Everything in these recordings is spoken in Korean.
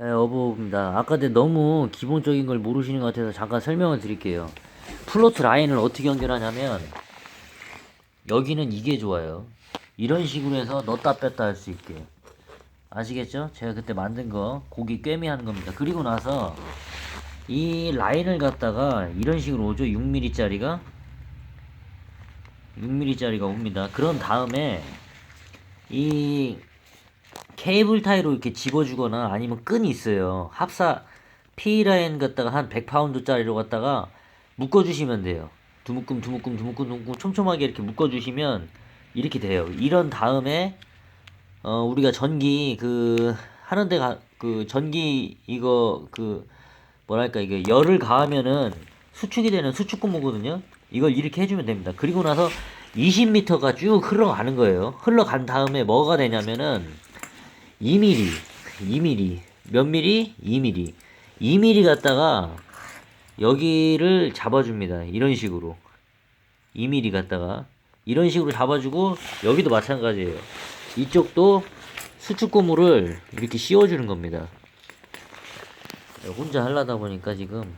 네, 어부입니다. 아까 때 너무 기본적인 걸 모르시는 것 같아서 잠깐 설명을 드릴게요. 플로트 라인을 어떻게 연결하냐면 여기는 이게 좋아요. 이런 식으로 해서 넣었다 뺐다 할 수 있게. 아시겠죠? 제가 그때 만든 거 고기 꿰미 하는 겁니다. 그리고 나서 이 라인을 갖다가 이런 식으로 오죠. 6mm 짜리가 6mm 짜리가 옵니다. 그런 다음에 이 케이블 타이로 이렇게 집어주거나 아니면 끈이 있어요. 합사 P라인 갖다가 한 100파운드 짜리로 갖다가 묶어주시면 돼요. 두 묶음 두 묶음 두 묶음 두 묶음 촘촘하게 이렇게 묶어주시면 이렇게 돼요. 이런 다음에 어 우리가 전기 그 하는데 가, 그 전기 이거 그 뭐랄까 이게 열을 가하면은 수축이 되는 수축 고무거든요. 이걸 이렇게 해주면 됩니다. 그리고 나서 20m가 쭉 흘러가는 거예요. 흘러간 다음에 뭐가 되냐면은 2mm, 2mm, 몇 mm? 2mm. 2mm 갖다가 여기를 잡아줍니다. 이런 식으로. 2mm 갖다가 이런 식으로 잡아주고 여기도 마찬가지예요. 이쪽도 수축 고무를 이렇게 씌워주는 겁니다. 혼자 하려다 보니까 지금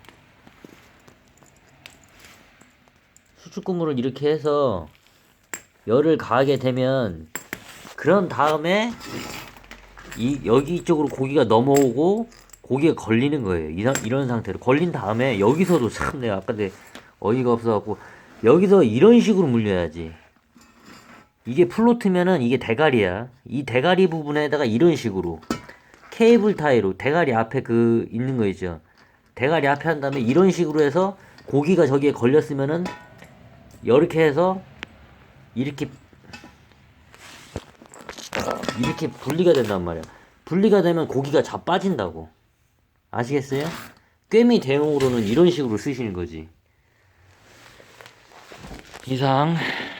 수축 고무를 이렇게 해서 열을 가하게 되면 그런 다음에 이 여기 쪽으로 고기가 넘어오고 고기가 걸리는 거예요. 이런 이런 상태로 걸린 다음에 여기서도 참 내가 아까 내 어이가 없어갖고 여기서 이런 식으로 물려야지. 이게 플로트면은 이게 대가리야. 이 대가리 부분에다가 이런 식으로 케이블 타이로 대가리 앞에 그 있는 거 있죠. 대가리 앞에 한 다음에 이런 식으로 해서 고기가 저기에 걸렸으면은 이렇게 해서 이렇게 이렇게 분리가 된단 말이야. 분리가 되면 고기가 자 빠진다고. 아시겠어요? 꿰미 대용으로는 이런 식으로 쓰시는 거지. 이상